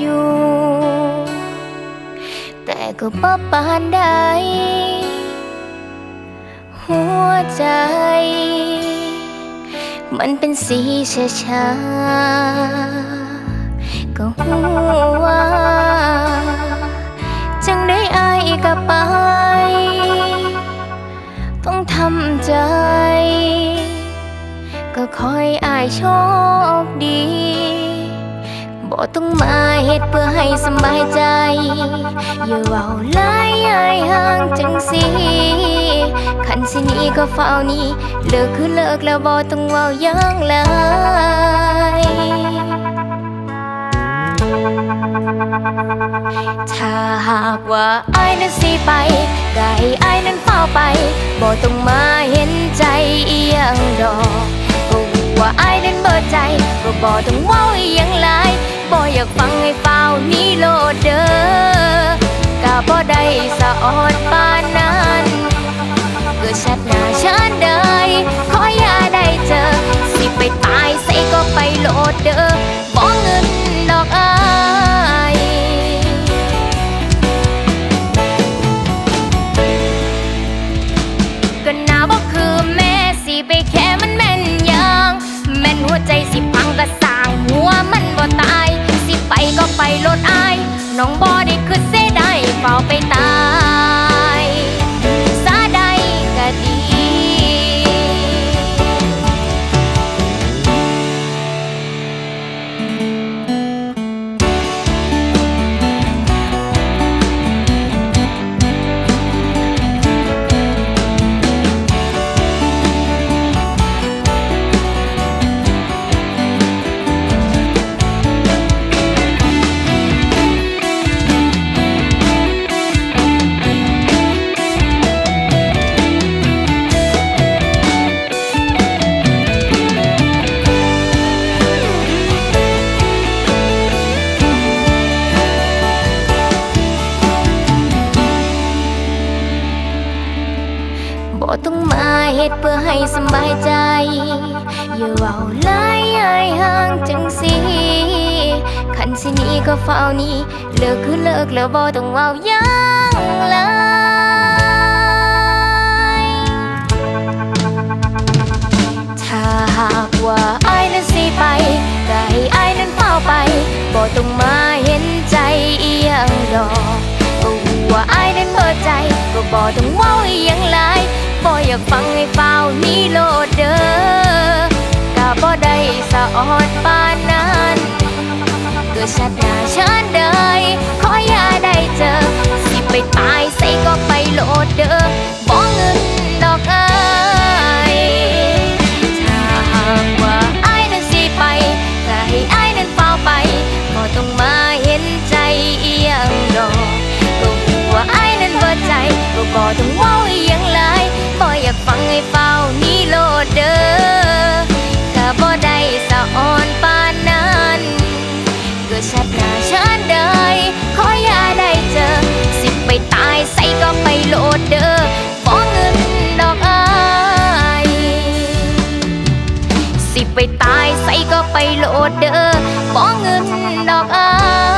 อยู่ แต่ก็บ่ปานใด หัวใจ มันเป็นสีชาชาก็หัวจังได้อายก็ไป ต้องทำใจ ก็คอยอายโชคดี บ่ต้องมาเฮ็ดเพื่อให้สบายใจ อย่าเว้าหลายอายห่างจังสิคันสินี้ก็เฝ้านี้เลิกคือเลิกแล้วบ่ต้องเว้ายังหลายถ้าหากว่าอายนั้นสิไปก็ให้อายนั้นเฝ้าไปบ่ต้องมาเห็นใจอีหยังดอกว่าอายนั้นเบิดใจ ก็บ่ต้องเว้าอีหยังหลาย บ่อยากฟังให้เฝ้านี้โลดเด้อกะบ่ได้สะออดปานนั้น เฝ้าไปตาย เฮ็ดเพื่อให้สบายใจ อย่าเว้าหลายอายห่างจังสิคันสินี้ก็เฝ้านี้เลิกคือเลิกแล้วบ่ต้องเว้ายังหลายถ้าหากว่าอายนั้นสิไปก็ให้อายนั้นเฝ้าไปบ่ต้องมาเห็นใจอีหยังดอกก็รู้ว่าอายนั้น ใจ ก็บ่ต้องเว้าอีหยังไรบ่อยากฟังให้เฝ้านี้โลดเด้อกะบ่ได้สะออดปานนั้นก็ชัดหน้าชัดเดยขออย่าได้เจอ บ่ต้องเว้าอีหยังหลายบ่อยากฟังให้เฝ้านี้โลดเด้อก็บ่ได้สะอ่อนปานนั้นก็ชัดหน้าชัดเดยขออย่าได้เจอ สิไปตายใส่ก็ไปโลดเด้อบ่เงินดอกอายสิไปตายใส่ก็ไปโลดเด้อบ่เงินดอกอาย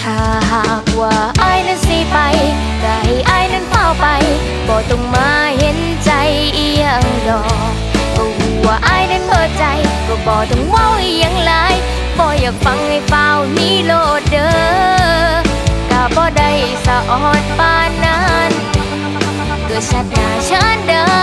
ถ้าหากว่าอายนั้นสิไปก็ให้อายนั้นเฝ้าไปบ่ต้องมาเห็นใจเอียงดอกก็รู้ว่าอายนั้นเบิดใจ ก็บ่ต้องเว้าอีหยังหลายบ่อยากฟังให้เฝ้านี้โลดเด้อก็บ่ได้สะออดปานนั้นก็ชัดหน้าชัดเด